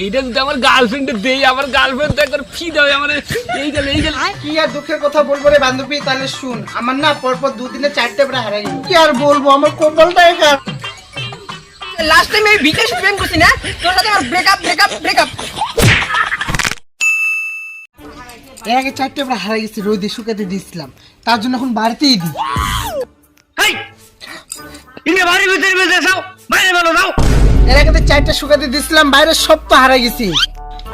এইটা যদি আমার গার্লফ্রেন্ডে দেই আমার গার্লফ্রেন্ড তো একবার ফি দেবে আমার এই গেল এই গেল। কি আর দুঃখের কথা বলব রে বান্ধবী তাহলে শুন আমার না পরপর দুদিনে চারটে প্রায় হারাই কি আর বলব আমার কপালটা একা লাস্ট টাইম এই বিকাশ প্রেম করছি না তোর সাথে আমার ব্রেকআপ ব্রেকআপ ব্রেকআপ এর আগে চারটে প্রায় হারাই গেছি রোদে শুকাতে দিয়েছিলাম। তার জন্য এখন বাড়িতেই দিই ইনে বাড়ি ভিতরে ভিতরে যাও বাইরে বলো যাও। এর আগে তো চারটে শুকাতে দিয়েছিলাম বাইরে সব তো হারাই গেছি।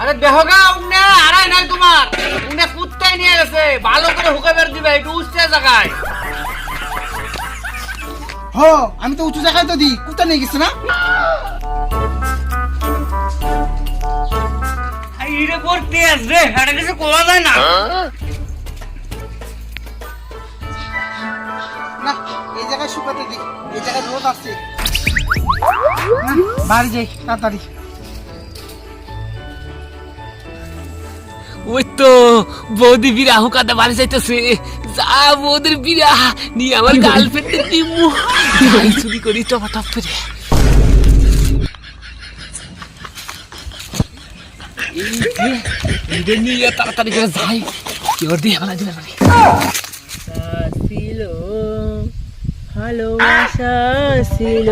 আরে দেহগা উনে হারাই নাই তোমার। উনে কুত্তাই নিয়ে গেছে ভালো করে হুকে দিবে একটু উঠছে জায়গায় হ আমি তো উঁচু জায়গায় তো দিই কুত্তা নিয়ে গেছি না? ইরে এটা কিছু কোয়া যায় না। না এই জায়গায় শুকাতে দিই এই জায়গায় রোদ আছে না, বাড়ি যাই তাড়াতাড়ি। ওই তো বৌদি বিরা হুকাতে বাড়ি যাইতেছে। যা বৌদির বিরা নিয়ে আমার গার্লফ্রেন্ডে দিমু। যাই চুরি করি টপা টপ করে। নিয়ে তাড়াতাড়ি করে যাই। কেউ দিয়ে দিলে ছিল। ভালোবাসা ছিল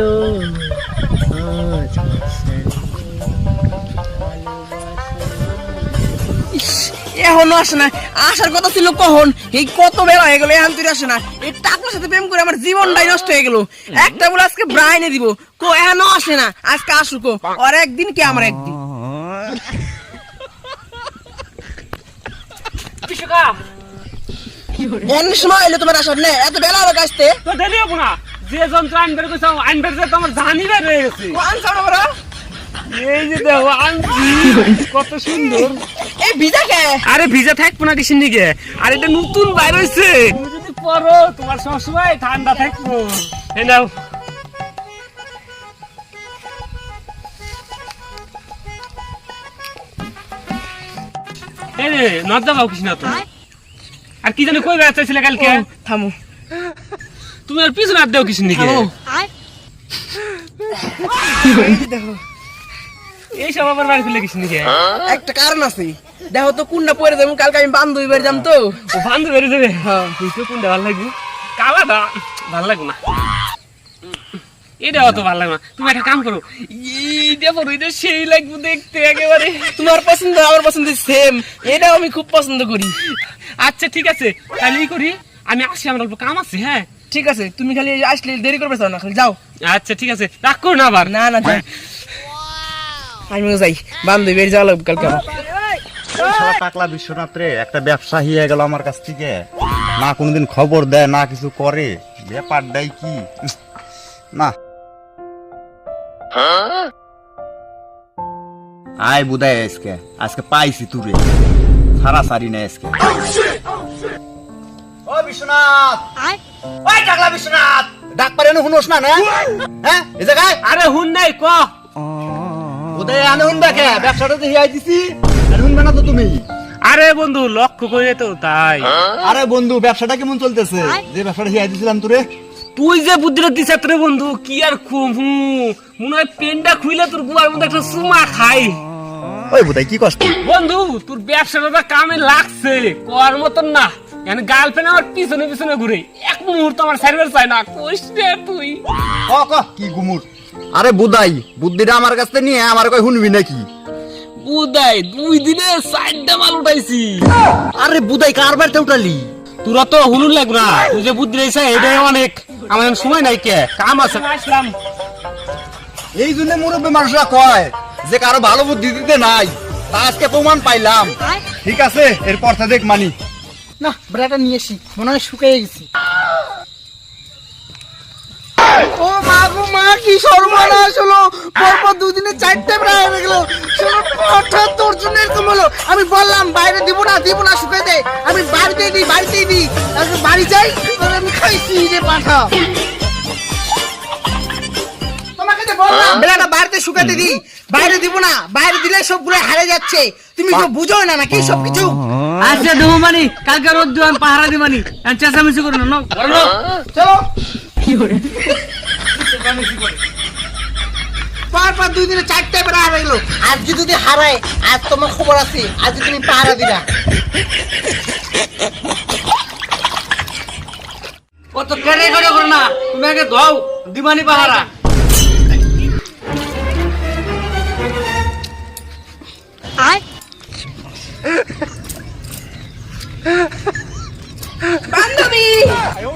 এখনও আসে না আসার কথা ছিল কখন? এই কত বেলা হয়ে গেল এখন তুই আসে না। এই টাকলার সাথে প্রেম করে আমার জীবনটাই নষ্ট হয়ে গেল। একটা বলে আজকে ব্রাইনে দিব। কো এখনও আসে না আজকে আসুক আর একদিন কি আমার একদিন? এমনি সময় এলো তোমার আসার নেই এত বেলা হলো আসতে তো দেরি হব না। যে যন্ত্র আনবার কইছ আনবার যে তোমার জানি বের হয়ে গেছে। ওয়ান সাউন্ড এই যে দেখো আনছি। কত সুন্দর। এই ভিজা কে? আরে ভিজা থাকব না কিসের নিকে আর এটা নতুন বাইর হয়েছে তুমি যদি পরো তোমার সবসময় ঠান্ডা থাকব। এই নাও। এই রে নদ্দা পাও কিছু না তো? আর কি জানি কই বেড়াতে চাইছিলে কালকে থামো। তুমি আর পিছনে হাত দেও কিছু নিকে এই সব আবার বাড়ি খুলে কিছু নাকি একটা কারণ আছে। দেখো তো কোনটা পরে যাব কালকে আমি বান্ধবী বাড়ি যাম তো। বান্ধবী বাড়ি যাবে? হ্যাঁ। কোনটা ভালো লাগবে। কালাটা ভালো লাগবে না। এটা অত ভালো লাগবে না। তুমি একটা কাম করো। এইটা পরো এটা সেই লাগবে দেখতে একেবারে। তোমার পছন্দ আমার পছন্দ সেম এটাও আমি খুব পছন্দ করি। আচ্ছা ঠিক আছে। করি আমি আসি আমার অল্প কাম আছে হ্যাঁ? ঠিক আছে তুমি খালি আসলে দেরি করবে না খালি যাও। আচ্ছা ঠিক আছে। রাগ করো না আবার। না না যাও। আমিও যাই। বান্ধবী বাড়ি যাওয়া লাগবে কালকে আমার টাকলা বিশ্বনাথ রে একটা ব্যবসা হয়ে গেল আমার কাছ থেকে। না কোনোদিন খবর দেয় না কিছু করে। ব্যাপারটাই কি? না। আয় বুদায় আজকে আজকে পাইছি তুরে সারা সারি না আজকে ও বিশ্বনাথ ওই টাকলা বিশ্বনাথ ডাক পারে না শুনোস না না হ্যাঁ এই জায়গায় আরে হুন নাই ক বুদায় আনে শুনবে কে ব্যবসাটা তো হিয়াই দিছি আর শুনবে না তো তুমি আরে বন্ধু লক্ষ্য করে তো তাই আরে বন্ধু ব্যবসাটা কেমন চলতেছে যে ব্যবসাটা হিয়াই দিছিলাম তোরে তুই যে বুদ্ধিটা দিছ রে বন্ধু কি আর খুব মনে হয় পেনটা খুইলে তোর গুয়ার মধ্যে একটা সুমা খাই। ওই বুদাই কি কষ্ট? বন্ধু তোর ব্যবসাটা তো কামে লাগছে। কর মতন না। এখানে গার্লফ্রেন্ড আমার পিছনে পিছনে ঘুরে। এক মুহূর্ত আমার সার্ভিস চাই না। কইস তুই। ক ক কি গুমুর? আরে বুদাই বুদ্ধিটা আমার কাছে নিয়ে আমার কই শুনবি নাকি? বুদাই দুই দিনে চারটা মাল উঠাইছি। আরে বুদাই কার বাড়িতে উঠালি? তোরা তো হুনুর লাগবে না। তুই যে বুদ্ধি রয়েছে এটাই অনেক। আমার সময় নাই কে। কাম আছে। আসলাম। এই জন্য মুরব্বী মানুষরা কয় যে কারও ভালো বুদ্ধি দিতে নাই তা আজকে প্রমাণ পাইলাম। ঠিক আছে এরপর থেকে দেখ মানি। না ব্রাটা নিয়ে আসি মনে হয় শুকিয়ে গেছি। ও মা গো মা কি সর্বনাশ হলো। পরপর দুদিনে চারটে প্রায় হয়ে গেল। হঠাৎ তোর জন্য এরকম হলো। আমি বললাম বাইরে দিব না দিব না শুকিয়ে দে। আমি বাড়িতেই দিই বাড়িতেই দিই। বাড়ি যাই আমি খাইছি রে পাঠা। তো বেলাটা বাড়িতে শুকাতে দিই বাইরে দিব না বাইরে দিলে সবগুলো হারে যাচ্ছে। তুমি তো বুঝো না নাকি সবকিছু আচ্ছা দেবো মানি কালকে রোদ দিব আমি পাহারা দিব মানি। চেঁচামেচি করো না চলো। চেঁচামেচি করে? পরপর দুই দিনে চারটে বেড়া হারা আজকে যদি হারায় আজ তোমার খবর আছে আজ তুমি পাহারা দিবা। কত কেড়ে করে করো না তুমি আগে দাও দিমানি পাহারা। বান্ধবী!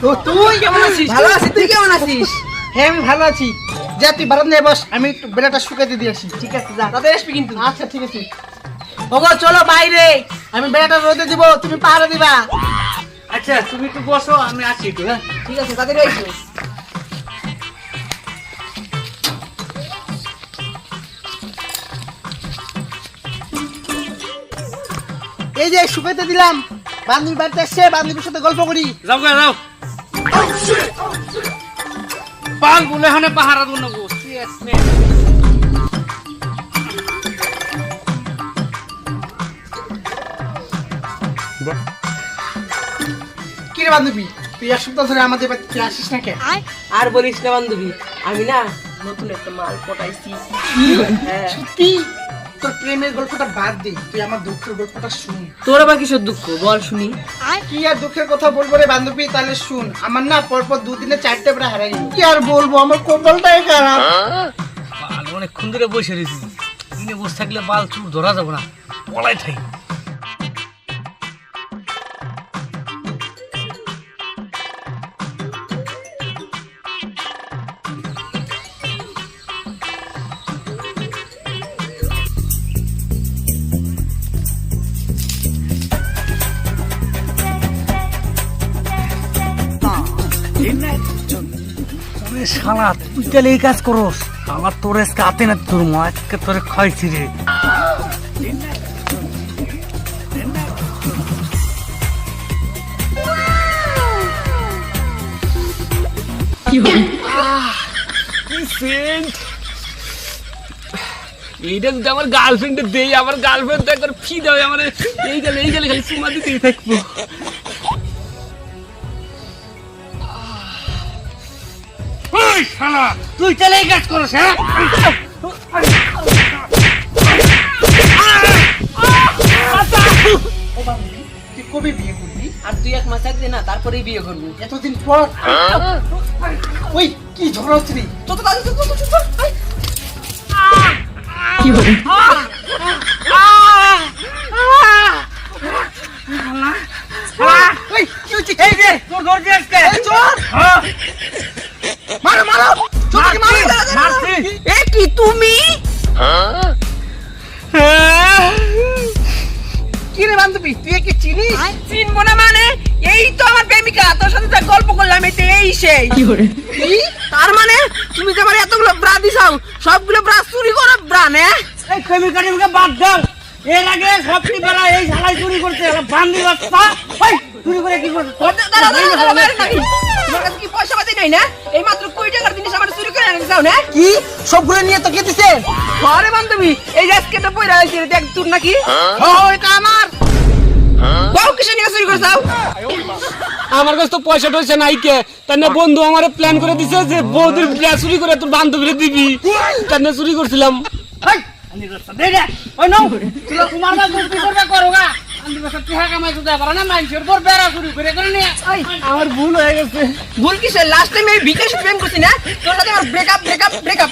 তো তুই কেমন আছিস? ভালো আছিস তুই কেমন আছিস? হ্যাঁ আমি ভালো আছি। যা তুই বারান্দায় বস আমি একটু বেড়াটা শুকাতে দিয়ে আসি। ঠিক আছে যা তাতে আসবি কিন্তু। আচ্ছা ঠিক আছে। ওগো চলো বাইরে। আমি বেড়াটা রোদে দিব তুমি পাহারা দিবা। আচ্ছা তুমি একটু বসো আমি আসি একটু হ্যাঁ? ঠিক আছে তাদের আইসো এই যে শুকাতে দিলাম বান্ধবী বাড়িতে আসছে বান্ধবীর সাথে গল্প করি। যাও গে যাও। পাল বলে হানে পাহারা দু নেব কি রে বান্ধবী তুই এক সপ্তাহ ধরে আমাদের বাড়িতে আসিস না কেন? আর বলিস না বান্ধবী আমি না নতুন একটা মাল পটাইছি। হ্যাঁ। সত্যি? তোর প্রেমের গল্পটা বাদ দে তুই আমার দুঃখের গল্পটা শুন। তোর আবার কিসের দুঃখ? বল শুনি। কি আর দুঃখের কথা বলব রে বান্ধবী তাহলে শুন। আমার না পরপর দুদিনে চারটে বেড়া হারাই কি আর বলব? আমার কপালটাই খারাপ। বাল অনেকক্ষণ ধরে বসে রয়েছি। দিনে বসে থাকলে বাল চুর ধরা যাব না। পলাই থাই শালা তুই তাহলে এই কাজ করস। আমার তোর আজকে হাতে না তোর মা, আজকে তোরে খাইছি রে। এইটা যদি আমার গার্লফ্রেন্ডে দেই, আমার গার্লফ্রেন্ড তো একবার ফি দেবে আমার, এই গেলে এই গেলে খালি চুমা দিতেই থাকব। শালা! তুই তাহলে এই কাজ করস হ্যাঁ? কবে বিয়ে করবি? আর তুই এক মাস থাকবি না তারপরেই বিয়ে করবি। এতদিন পর? ওই কি ঝগড়া হচ্ছে রে? সাথে যা গল্প করলাম এই তো এই সেই তার মানে তুমি যে আমার এতগুলো ব্রা দিছাও সবগুলো ব্রা চুরি করো ব্রা নে? এই প্রেমিকাটিকে বাদ দাও। এর আগে সবটি বেলা এই শালাই চুরি করছে বান্দি বাচ্চা ওই চুরি করে কি করছে? দাঁড়া, দাঁড়া, দাঁড়া, বাইরে নাকি? তোমার কাছে কি পয়সা পাতি নাই না? এই মাত্র কুড়ি টাকার জিনিস আমার চুরি করে আনতে না? কি? সবগুলো নিয়ে তোকে দিছে ঘরে বান্ধবী এই আজকেটা পয়রা হয়েছে দেখ তোর নাকি? ও এটা আমার। বউ কিসে নিয়ে চুরি করে চাও আমার কাছে তো পয়সা টয়সা নাই কে? তার বন্ধু আমার প্ল্যান করে দিছে যে বৌদির বিয়া চুরি করে তোর বান্ধবীরে দিবি। তার চুরি করছিলাম। আমার ভুল হয়ে গেছে। ভুল কিসে লাস্ট টাইম আমি বিকাশ প্রেম করছি না? তোর সাথে আমার ব্রেকআপ ব্রেকআপ ব্রেকআপ